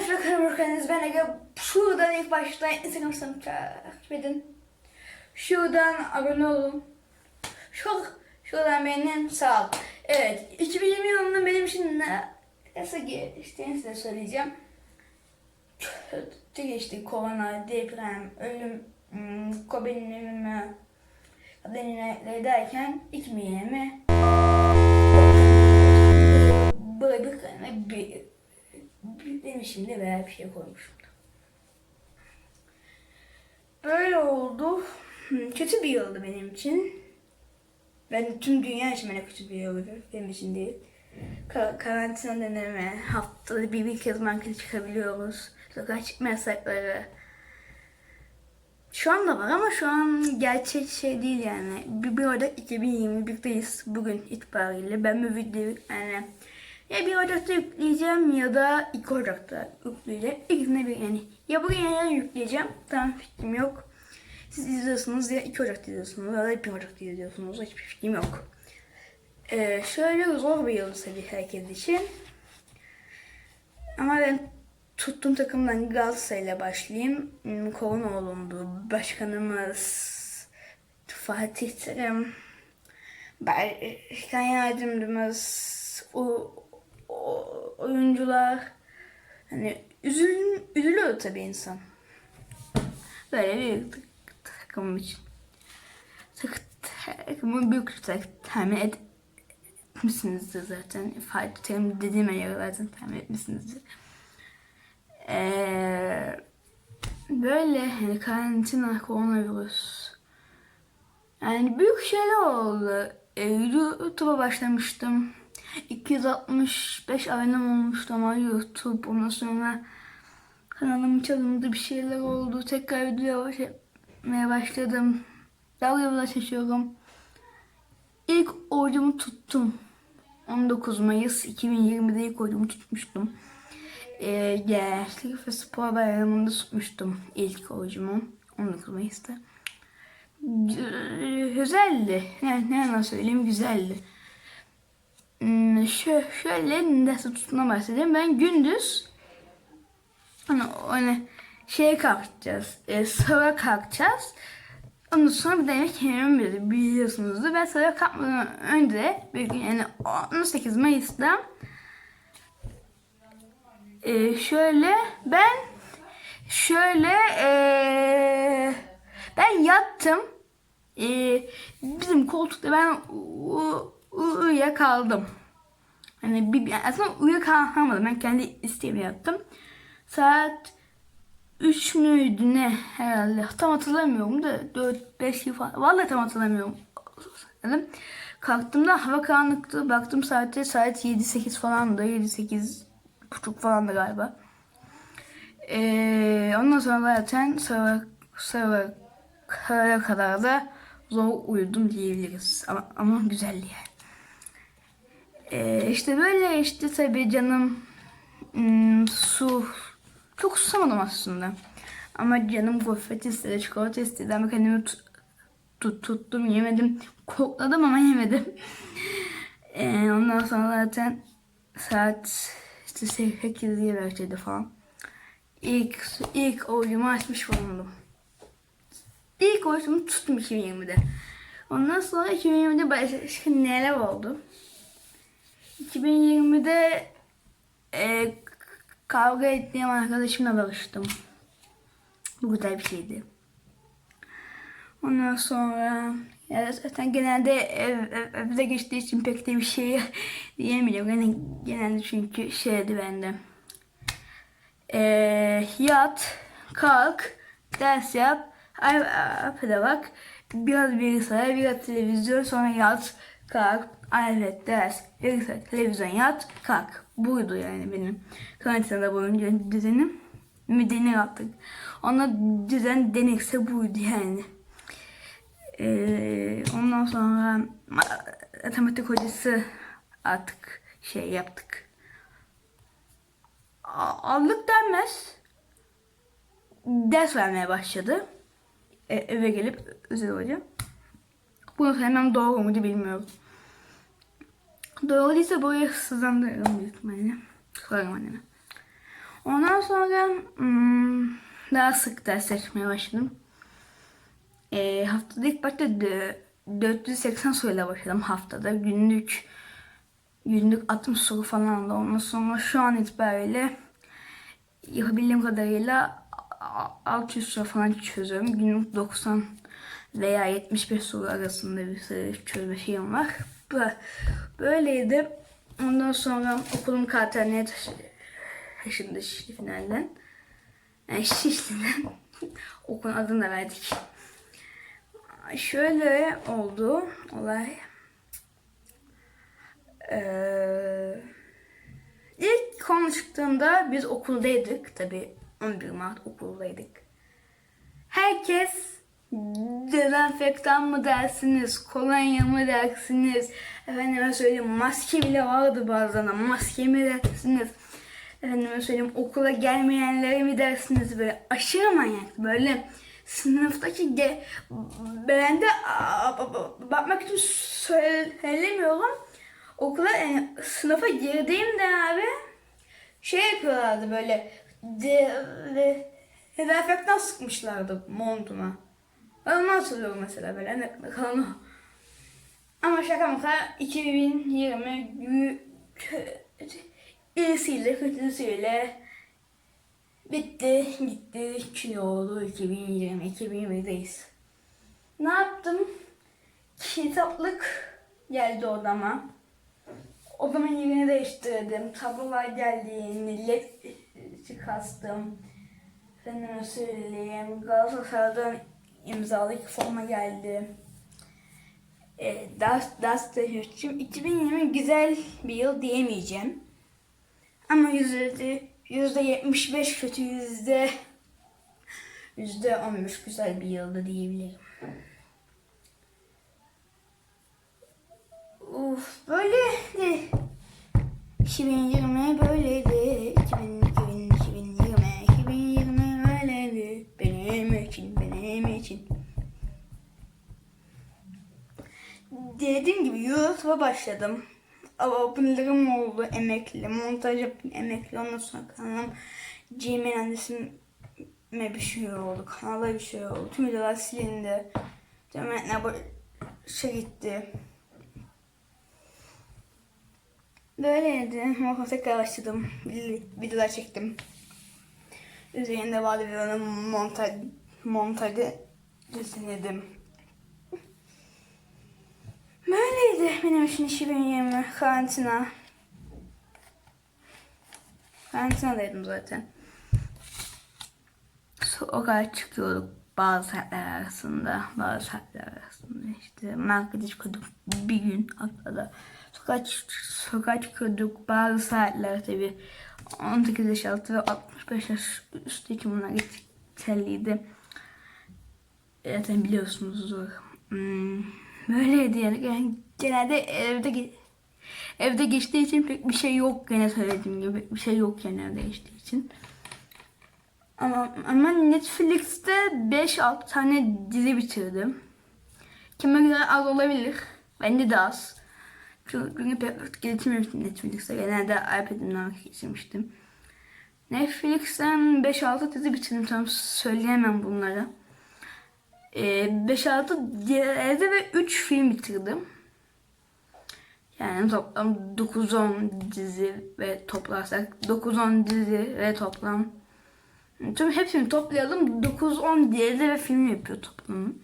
Arkadaşlar kanalıma. Ben Ege. Şuradan ilk başta Instagram hesabımı takip edin. Şuradan abone olun. Şu, şuradan beğenin. Sağ ol. Evet. 2020 yılının benim için ne, nasıl geçtiğini size söyleyeceğim. Kötü geçti. Korona, deprem, ölüm, Kobe'nin ölümü, deneyimler derken 2020 böyle bir, bir, bir demişimde veya bir şey koymuşum. Böyle oldu. Hmm, Kötü bir yıldı benim için. Ben tüm dünya için böyle kötü bir yıldı. Benim için değil. Ka- karantina dönemi, haftada bir, bir kez markete çıkabiliyoruz. Sokağa çıkma yasakları. Şu anda var ama şu an gerçek şey değil yani. Bir, bir Ocak 2021'deyiz bugün itibariyle. Ben bu videoyu yani ya 1 Ocak'ta yükleyeceğim ya da 2 Ocak'ta yükleyeceğim. İkisine bir yani. Ya bugün yarın yükleyeceğim. Tam fikrim yok. Siz izliyorsunuz ya 2 Ocak'ta izliyorsunuz ya da 1 Ocak'ta izliyorsunuz. Hiçbir fikrim yok. Ee, şöyle zor bir yıl tabii herkes için. Ama ben tuttuğum takımdan Galatasaray'la başlayayım. Hmm, Korona olundu. Başkanımız Fatih Terim. Başkan yardımcımız oyuncular hani üzül, üzülüyor tabii insan. Böyle bir takım için. Tak, takımın büyük tak, tahmin et, etmişsinizdir zaten. Fatih Terim dediğime göre zaten tahmin etmişsinizdir. Ee, böyle hani karantina, koronavirüs. Yani büyük şeyler oldu. Ee, YouTube'a başlamıştım. 265 abonem olmuştu ama YouTube. Ondan sonra kanalım çalındı bir şeyler oldu. Tekrar video çekmeye başladım. Dalga yola çekiyorum. İlk orucumu tuttum. 19 Mayıs 2020'de ilk orucumu tutmuştum. Ee, gençlik ve spor bayramında tutmuştum ilk orucumu. 19 Mayıs'ta. Gü- Güzeldi. Ne, ne yalan söyleyeyim güzeldi. Hmm, şö şöyle nasıl tuttuğuna bahsedeyim. Ben gündüz hani, hani şeye kalkacağız. E, sabah kalkacağız. Ondan sonra bir de yemek yememiz biliyorsunuzdur. Ben sabah kalkmadan önce bir gün yani 18 Mayıs'ta e, şöyle ben şöyle e, ben yattım. E, bizim koltukta ben u- u- uyuyakaldım. Hani bir, yani aslında uyuyakalmadım. Ben kendi isteğimle yattım. Saat 3 müydü ne herhalde. Tam hatırlamıyorum da 4-5 yıl falan. Vallahi tam hatırlamıyorum. Dedim. Kalktığımda hava karanlıktı. Baktım saate saat 7-8 falandı. 7-8 buçuk falandı galiba. Ee, ondan sonra zaten sabah, sabah kadar da zor uyudum diyebiliriz. Ama, ama güzeldi yani. Ee, işte böyle işte tabii canım hmm, su çok susamadım aslında. Ama canım gofret istedi, çikolata istedi ama kendimi tut, tut- tuttum yemedim. Kokladım ama yemedim. Ee, ondan sonra zaten saat işte 8 diye başladı falan. İlk, ilk oyumu açmış bulundum. İlk oyumu tuttum 2020'de. Ondan sonra 2020'de başka neler oldu? 2020'de e, kavga ettiğim arkadaşımla barıştım. Bu güzel bir şeydi. Ondan sonra ya zaten genelde ev, ev, evde geçtiği için pek de bir şey diyemeyeceğim. Yani genelde çünkü şeydi bende. Ee, yat, kalk, ders yap, iPad'e bak, biraz bilgisayar, biraz televizyon, sonra yat, kalk, iPad, ders, bilgisayar, televizyon, yat, kalk. Buydu yani benim karantinada boyunca düzenim. Deney yaptık. Ona düzen denekse buydu yani. Ee, ondan sonra matematik hocası artık şey yaptık. Aldık denmez. Ders vermeye başladı. E, eve gelip özel hoca. Bunu söylemem doğru muydu bilmiyorum. Doğru değilse buraya sızlandırırım büyük ihtimalle. Sorarım anneme. Ondan sonra hmm, daha sık ders çalışmaya başladım. E, haftada ilk başta dö- 480 soruyla başladım haftada. Günlük günlük 60 soru falan da ondan sonra şu an itibariyle yapabildiğim kadarıyla 600 soru falan çözüyorum. Günlük 90 veya 75 soru arasında bir çözme şeyim var. Bö- Böyleydi. Ondan sonra okulum KTN'ye taşı- taşındı Şişli finalden. Yani Şişli'den. Okulun adını da verdik. Şöyle oldu olay. Ee, ilk konu çıktığında biz okuldaydık. Tabi 11 Mart okuldaydık. Herkes dezenfektan mı dersiniz, kolonya mı dersiniz, efendime söyleyeyim maske bile vardı bazen maske mi dersiniz, efendime söyleyeyim okula gelmeyenlere mi dersiniz? Böyle aşırı manyak böyle sınıftaki ge ben de bakmak için söylemiyorum. Okula yani sınıfa girdiğimde abi şey yapıyorlardı böyle de, dezenfektan sıkmışlardı montuma. Ben onu hatırlıyorum mesela böyle o. Ama şaka maka 2020 kö- iyisiyle kötüsüyle bitti gitti kilo oldu 2020 2020'deyiz. Ne yaptım? Kitaplık geldi odama. Odamın yerini değiştirdim. Tablolar geldi. Led kastım. Efendime söyleyeyim. Galatasaray'dan imzalı forma geldi. E, ders, ders de geçtim. 2020 güzel bir yıl diyemeyeceğim. Ama yüzde, yüzde 75 kötü yüzde yüzde 15 güzel bir yıldı diyebilirim. Uf, böyleydi. 2020 böyleydi. Dediğim gibi YouTube'a başladım. Abonelerim oldu, emekli, montaj yaptım, emekli. Ondan sonra kanalım Gmail adresime bir şey oldu, kanala bir şey oldu. Tüm videolar silindi. Demetler bu şey gitti. Böyleydi. Ama tekrar başladım. Vid- Videolar çektim. Üzerinde bazı videoların montaj, montajı düzenledim. Böyleydi benim için 2020 karantina. Karantinadaydım zaten. Sokağa çıkıyorduk bazı saatler arasında, bazı saatler arasında işte markete çıkıyorduk bir gün haftada. Sokağa, çık- sokağa çıkıyorduk bazı saatler tabi 18 yaş altı ve 65 yaş üstü için bunlar geçerliydi. Zaten biliyorsunuzdur. Hmm, böyleydi yani. yani genelde evde evde geçtiği için pek bir şey yok gene söylediğim gibi bir şey yok yani evde geçtiği için. Ama, ama Netflix'te 5-6 tane dizi bitirdim. Kime göre az olabilir. Bence de az. Çünkü pek vakit Netflix'te. Genelde iPad'imden vakit geçirmiştim. Netflix'ten 5-6 dizi bitirdim. Tam söyleyemem bunları. Ee, 5-6 dizi ve 3 film bitirdim. Yani toplam 9-10 dizi ve toplarsak 9-10 dizi ve toplam Tüm hepsini toplayalım 9-10 dizi ve film yapıyor toplamı.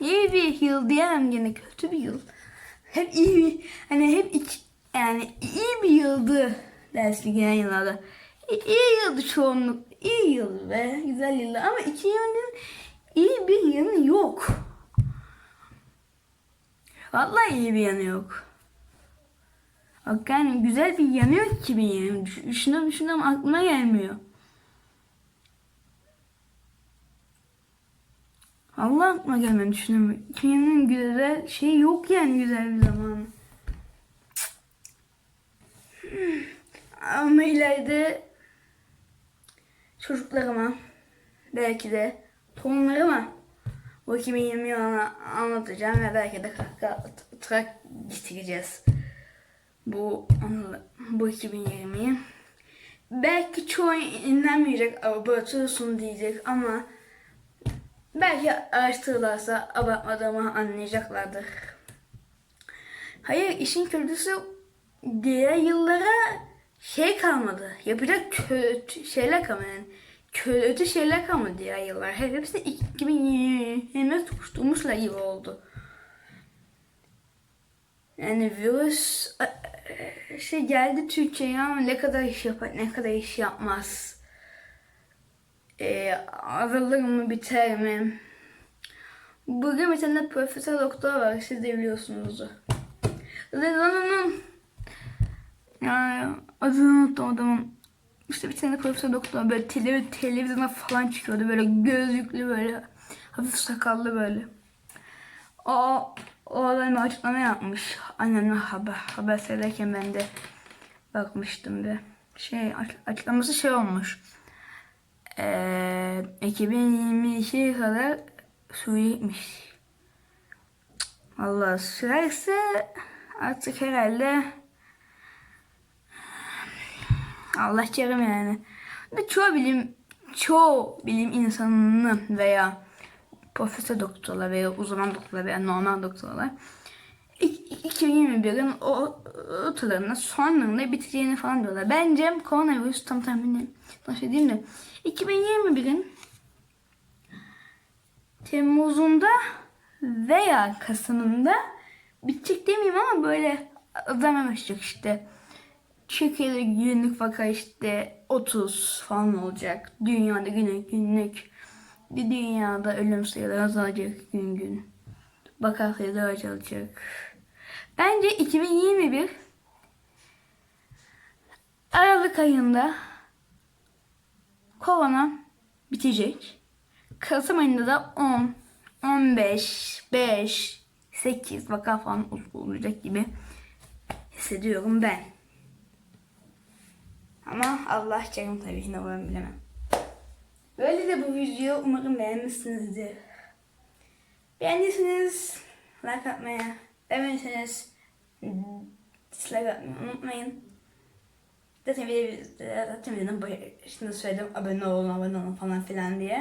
İyi bir yıl diyemem gene kötü bir yıl. Hep iyi bir hani hep iki, yani iyi bir yıldı dersli genel yıllarda. İyi, iyi yıldı çoğunluk. İyi yıl ve güzel yıllar ama iki yılın iyi bir yanı yok. Vallahi iyi bir yanı yok. Bak yani güzel bir yanı yok ki benim. Düşünüyorum düşünüyorum aklıma gelmiyor. Allah aklıma gelmedi düşünüyorum. Kimin güzel şey yok yani güzel bir zaman. Ama ileride çocuklarıma belki de torunlarıma bu 2020 yılını anlatacağım ve belki de kaka tırak getireceğiz bu bu 2020'yi. belki çoğu inanmayacak abartıyorsun diyecek ama belki araştırırlarsa abartmadığımı anlayacaklardır. Hayır işin kötüsü diğer yıllara şey kalmadı. Yapacak kötü şeyler kalmadı. Yani kötü şeyler kalmadı diğer yıllar. Hepsi 2020'de tutuşturmuşlar gibi oldu. Yani virüs e, şey geldi Türkiye'ye ama ne kadar iş yapar, ne kadar iş yapmaz. E, azalır mı, biter mi? Bugün bir tane profesör doktor var, siz de biliyorsunuzdur. Onun adını unuttum adamın. İşte bir tane profesör doktor böyle tele, televizyona falan çıkıyordu. Böyle gözlüklü böyle hafif sakallı böyle. O, o adam bir açıklama yapmış. Annemle haber, haber seyrederken ben de bakmıştım bir. Şey aç- açıklaması şey olmuş. Ee, 2022'ye kadar Suriye'ymiş. Allah sürerse artık herhalde Allah kerim yani. Ve çoğu bilim çoğu bilim insanının veya profesör doktorlar veya uzman doktorlar veya normal doktorlar ik- 2021'in o ortalarında sonlarında bitireceğini falan diyorlar. Bence koronavirüs tam tahmini tam şey diyeyim de 2021'in Temmuz'unda veya Kasım'ında bitecek demeyeyim ama böyle azamamışacak işte. Türkiye'de günlük vaka işte 30 falan olacak. Dünyada günlük günlük. Bir dünyada ölüm sayıları azalacak gün gün. Vaka sayıları azalacak. Bence 2021 Aralık ayında korona bitecek. Kasım ayında da 10, 15, 5, 8 vaka falan olacak gibi hissediyorum ben. Ama Allah canım tabii ne umarım bilemem. Böyle de bu videoyu umarım beğenmişsinizdir. Beğendiyseniz like atmayı, beğenmediyseniz dislike atmayı unutmayın. Video, zaten videonun başında söyledim abone olun, abone olun falan filan diye.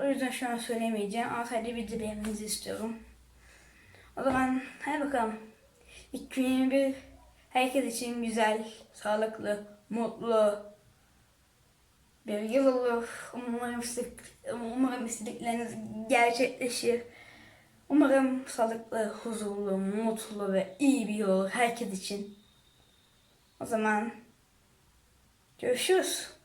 O yüzden şu an söylemeyeceğim ama sadece video beğenmenizi istiyorum. O zaman hadi bakalım. 2021 herkes için güzel, sağlıklı, mutlu bir yıl olur. Umarım, istek, umarım istedikleriniz gerçekleşir. Umarım sağlıklı, huzurlu, mutlu ve iyi bir yıl olur herkes için. O zaman görüşürüz.